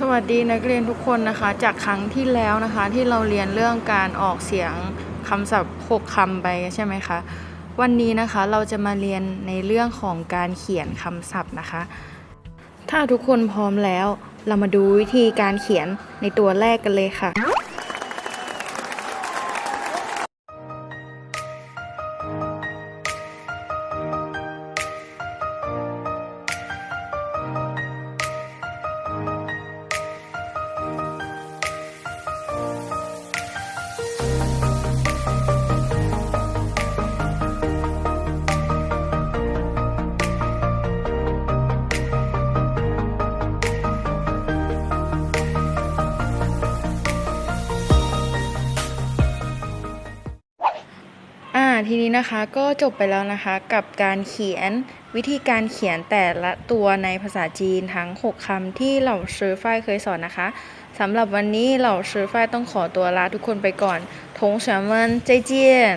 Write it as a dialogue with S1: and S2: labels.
S1: สวัสดีนักเรียนทุกคนนะคะ จากครั้งที่แล้วนะคะ ที่เราเรียนเรื่องการออกเสียงคำศัพท์หกคำไปใช่ไหมคะ วันนี้นะคะเราจะมาเรียนในเรื่องของการเขียนคำศัพท์นะคะ ถ้าทุกคนพร้อมแล้ว เรามาดูวิธีการเขียนในตัวแรกกันเลยค่ะ ทีนี้นะคะก็จบไปแล้วนะคะกับการเขียนวิธีการเขียนแต่ละตัวในภาษาจีนทั้ง 6คำที่เหล่าซื้อฝ้ายเคยสอนนะคะสำหรับวันนี้เหล่าซื้อฝ้ายต้องขอตัวลาทุกคนไปก่อนทงเฉียนเมินใจเจียน